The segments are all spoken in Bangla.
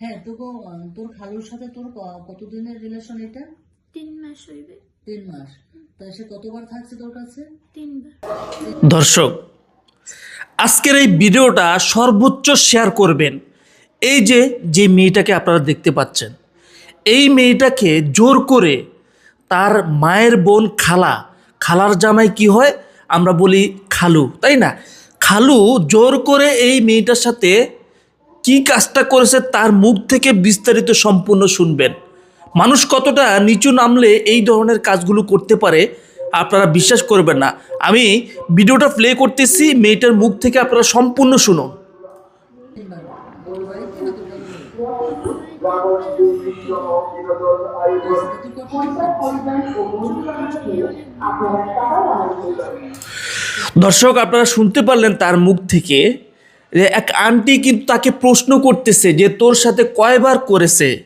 হ্যাঁ তোকে তোর খালুর সাথে তোর কতদিনের রিলেশন এটা? তিন মাস হইবে। তিন মাস। তা সে কতবার থাকছে তোর কাছে? তিনবার। দর্শক আজকের এই ভিডিওটা সর্বোচ্চ শেয়ার করবেন। এই যে যে মেয়েটাকে আপনারা দেখতে পাচ্ছেন এই মেয়েটাকে জোর করে তার মায়ের বোন খালা খালার জামাই কি হয়? আমরা বলি খালু তাই না? খালু জোর করে এই মেয়েটার সাথে কি কাজটা করেছে তার মুখ থেকে বিস্তারিত সম্পূর্ণ শুনবেন। মানুষ কতটা নিচু নামলে এই ধরনের কাজগুলো করতে পারে, আপনারা বিশ্বাস করবেন না। আমি ভিডিওটা প্লে করতেছি, মেয়েটার মুখ থেকে আপনারা সম্পূর্ণ শুনুন। দর্শক, আপনারা শুনতে পারলেন তার মুখ থেকে এক আন্টি কিন্তু তাকে প্রশ্ন করতেছে যে, তোর সাথে কয়বার করেছে?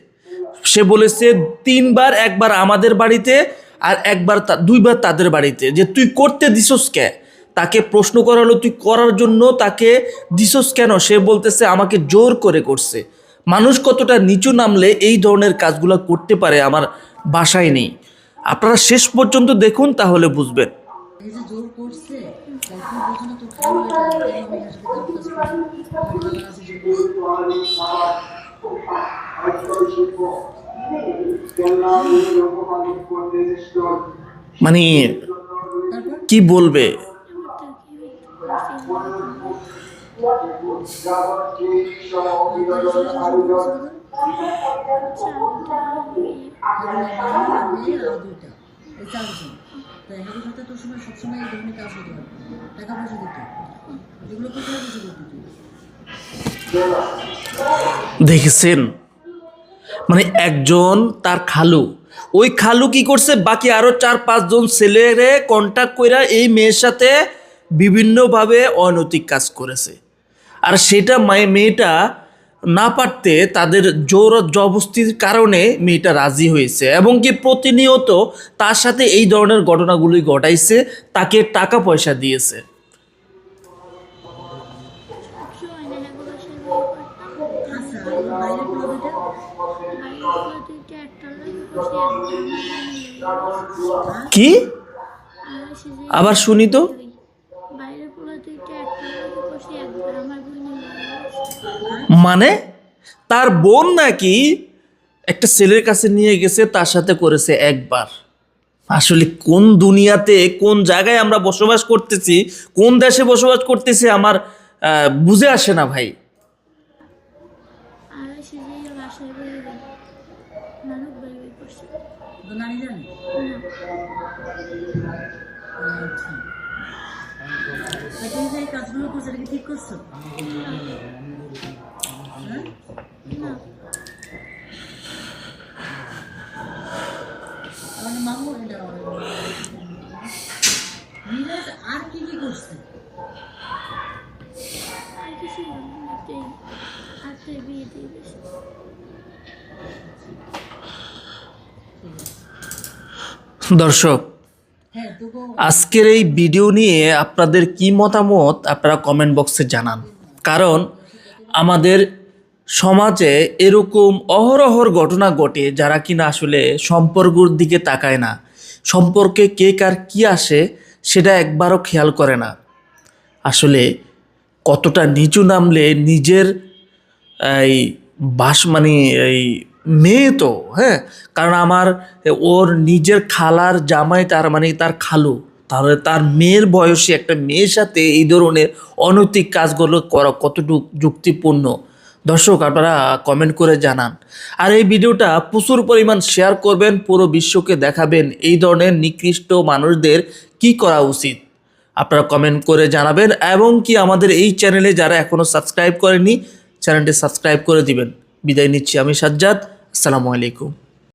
সে বলেছে, তিনবার, একবার আমাদের বাড়িতে আর একবার দুইবার তাদের বাড়িতে। যে, তুই করতে দিছস কে? তাকে প্রশ্ন করা হলো, তুই করার জন্য তাকে দিছস কেন? সে বলতেছে, আমাকে জোর করে করছে। মানুষ কতটা নিচু নামলে এই ধরনের কাজগুলো করতে পারে আমার বাসায় নেই। আপনারা শেষ পর্যন্ত দেখুন, তাহলে বুঝবেন। এই যে জোর করছে তাই তুই বোঝো না তোর সাথে আমার আছে যে মানে কি বলবে আর তাই তোর সময় সবসময় এই ধরনের কাজ হতে টাকা পয়সা দিতে এগুলো কোথায় কিছু করতে তুই দেখেছেন? মানে একজন তার খালু। ওই খালু কি করছে? বাকি আরও চার পাঁচজন ছেলেরে কন্ট্যাক্ট কইরা এই মেয়ের সাথে বিভিন্নভাবে অনৈতিক কাজ করেছে। আর সেটা মায়ে, মেয়েটা না পারতে তাদের জোর জবস্তির কারণে মেয়েটা রাজি হয়েছে এবং কি প্রতিনিয়ত তার সাথে এই ধরনের ঘটনাগুলি ঘটাইছে তাকে টাকা পয়সা দিয়েছে। কি? আবার শুনি তো বাইরের পোলা দুইটা একটা লাগে বসে একবার আমার বোনের মানে তার বোন নাকি একটা ছেলের কাছে নিয়ে গেছে তার সাথে করেছে একবার। আসলে কোন দুনিয়াতে কোন জায়গায় আমরা বসবাস করতেছি কোন দেশে বসবাস করতেছি আমার বুঝে আসে না ভাই। তুমি যে কাজগুলো করছ এটা ঠিক করছ? হ্যাঁ? আমার মামু এটা মিরাজ আর কি কি করছে? আর কিছু একটাই বিয়ে দিয়ে দিয়েছে। দর্শক হ্যাঁ আজকের এই ভিডিও নিয়ে আপনাদের কি মতামত আপনারা কমেন্ট বক্সে জানান। কারণ আমাদের সমাজে এরকম অহরহর ঘটনা ঘটে যারা কিনা আসলে সম্পর্কর দিকে তাকায় না। সম্পর্কে কে কার কি আসে সেটা একবারও খেয়াল করে না। আসলে কতটা নিচু নামলে নিজের এই বাস মানে এই মেয়ে তো হ্যাঁ? কারণ আমার ওর নিজের খালার জামাই তার মানে তার খালু। তাহলে তার মেয়ের বয়সী একটা মেয়ের সাথে এই ধরনের অনৈতিক কাজগুলো করা কতটুকু যুক্তিপূর্ণ? দর্শক, আপনারা কমেন্ট করে জানান। আর এই ভিডিওটা প্রচুর পরিমাণ শেয়ার করবেন, পুরো বিশ্বকে দেখাবেন। এই ধরনের নিকৃষ্ট মানুষদের কি করা উচিত? আপনারা কমেন্ট করে জানাবেন। এবং কি আমাদের এই চ্যানেলে যারা এখনও সাবস্ক্রাইব করেনি চ্যানেলটি সাবস্ক্রাইব করে দিবেন। বিদায় নিচ্ছি আমি সাজ্জাদ। আসসালামু আলাইকুম।